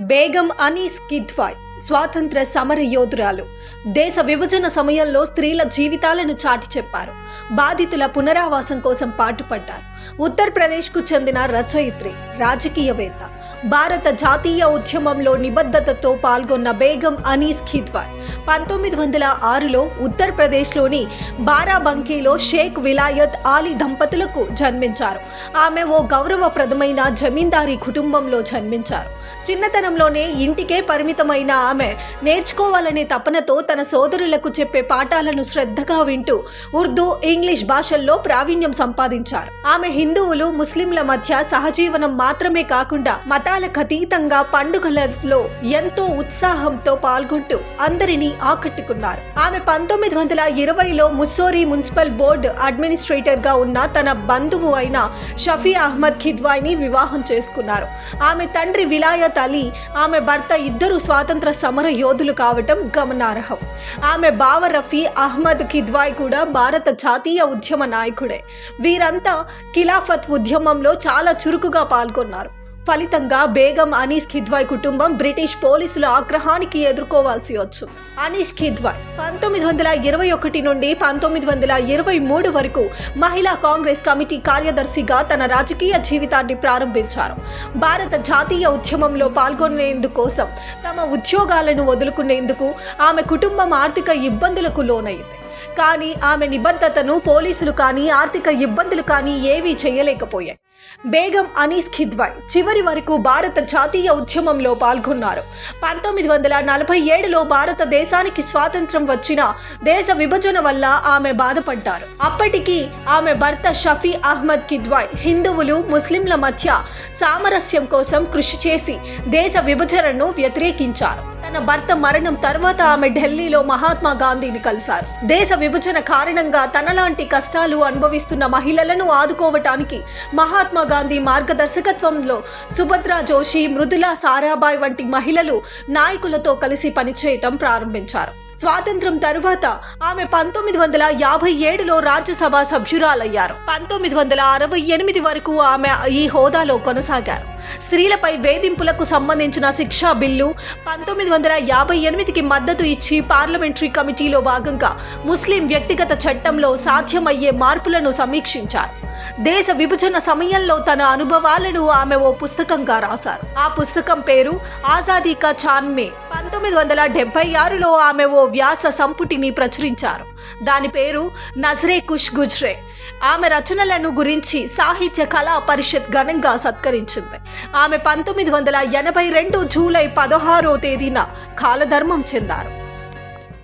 బేగం అనీస్ కిద్వాయ్ స్వాతంత్ర సమర యోధురాలు. దేశ విభజన సమయంలో స్త్రీల జీవితాలను చాటి చెప్పారు. బాధితుల పునరావాసం కోసం పాటుపడ్డారు. ఉత్తరప్రదేశ్కు చెందిన రచయిత్రి రాజకీయవేత్త భారత జాతీయ ఉద్యమంలో నిబద్ధతతో పాల్గొన్న బేగం అనీస్ ఖిత్వార్ పంతొమ్మిది వందల ఆరులో ఉత్తరప్రదేశ్లోని బారాబంకీలో షేక్ విలాయత్ ఆలీ దంపతులకు జన్మించారు. ఆమె ఓ గౌరవప్రదమైన జమీందారీ కుటుంబంలో జన్మించారు. చిన్నతనంలోనే ఇంటికే పరిమితమైన ఆమె నేర్చుకోవాలనే తపనతో తన సోదరులకు చెప్పే పాఠాలను శ్రద్ధగా వింటూ ఉర్దూ ఇంగ్లీష్ భాషల్లో ప్రావీణ్యం సంపాదించారు. ఆమె హిందువులు ముస్లింల మధ్య సహజీవనం మాత్రమే కాకుండా మతాలకు అతీతంగా పండుగలలో ఎంతో ఉత్సాహంతో పాల్గొంటూ అందరినీ ఆకట్టుకున్నారు. ఆమె పంతొమ్మిది వందల ఇరవైలో ముస్సోరీ మున్సిపల్ బోర్డు అడ్మినిస్ట్రేటర్గా ఉన్న తన బంధువు అయిన షఫీ అహ్మద్ ఖిద్వాయిని వివాహం చేసుకున్నారు. ఆమె తండ్రి విలాయత్ అలీ ఆమె భర్త ఇద్దరు స్వాతంత్ర సమర యోధులు కావటం గమనార్హం. ఆమె బావ రఫీ అహ్మద్ ఖిద్వాయ్ కూడా భారత జాతీయ ఉద్యమ నాయకుడే. వీరంతా ఖిలాఫత్ ఉద్యమంలో చాలా చురుకుగా పాల్గొన్నారు. ఫలితంగా బేగం అనీస్ ఖిద్వాయ్ కుటుంబం బ్రిటిష్ పోలీసుల ఆగ్రహానికి ఎదుర్కోవాల్సి వచ్చింది అనీష్ ఖిద్వాయ్ పంతొమ్మిది వందల ఇరవై ఒకటి నుండి పంతొమ్మిది వందల ఇరవై మూడు వరకు మహిళా కాంగ్రెస్ కమిటీ కార్యదర్శిగా తన రాజకీయ జీవితాన్ని ప్రారంభించారు. భారత జాతీయ ఉద్యమంలో పాల్గొనేందుకోసం తమ ఉద్యోగాలను వదులుకునేందుకు ఆమె కుటుంబం ఆర్థిక ఇబ్బందులకు లోనైంది. కానీ ఆమె నిబద్ధతను పోలీసులు కానీ ఆర్థిక ఇబ్బందులు కానీ ఏవీ చేయలేకపోయాయి. బేగం అనీస్ ఖిద్వాయ్ చివరి వరకు భారత జాతీయ ఉద్యమంలో పాల్గొన్నారు. పంతొమ్మిది వందల నలభై ఏడులో భారతదేశానికి స్వాతంత్రం వచ్చిన దేశ విభజన వల్ల ఆమె బాధపడ్డారు. అప్పటికి ఆమె భర్త షఫీ అహ్మద్ కిద్వాయ్ హిందువులు ముస్లింల మధ్య సామరస్యం కోసం కృషి చేసి దేశ విభజనను వ్యతిరేకించారు. తన భర్త మరణం తర్వాత ఆమె ఢిల్లీలో మహాత్మా గాంధీని కలిశారు. దేశ విభజన కారణంగా తనలాంటి కష్టాలు అనుభవిస్తున్న మహిళలను ఆదుకోవటానికి మహాత్మా గాంధీ మార్గదర్శకత్వంలో సుభద్రా జోషి మృదులా సారాభాయ్ వంటి మహిళలు నాయకులతో కలిసి పనిచేయటం ప్రారంభించారు. స్వాతంత్రం తరువాత ఆమె పంతొమ్మిది వందల యాభై ఏడులో రాజ్యసభ సభ్యురాలయ్యారు. పంతొమ్మిది వందల అరవై ఎనిమిది వరకు ఆమె ఈ హోదాలో కొనసాగారు. స్త్రీలపై వేధింపులకు సంబంధించిన శిక్షా బిల్లు పంతొమ్మిది వందల యాభై ఎనిమిదికి మద్దతు ఇచ్చి పార్లమెంటరీ కమిటీలో భాగంగా ముస్లిం వ్యక్తిగత చట్టంలో సాధ్యమయ్యే మార్పులను సమీక్షించారు. దేశ విభజన సమయంలో తన అనుభవాలను ఆమె ఓ పుస్తకంగా రాశారు. ఆ పుస్తకం పేరు ఆజాదీ కా చాన్మే పంతొమ్మిది వందల డెబ్బై ఆరులో ఆమె ఓ వ్యాస సంపుటిని ప్రచురించారు. దాని పేరు నజరే కుష్ గుజ్రే. ఆమె రచనలను గురించి సాహిత్య కళా పరిషత్ ఘనంగా సత్కరించింది. ఆమె పంతొమ్మిది వందల ఎనభై రెండు జూలై పదహారో తేదీన కాలధర్మం చెందారు.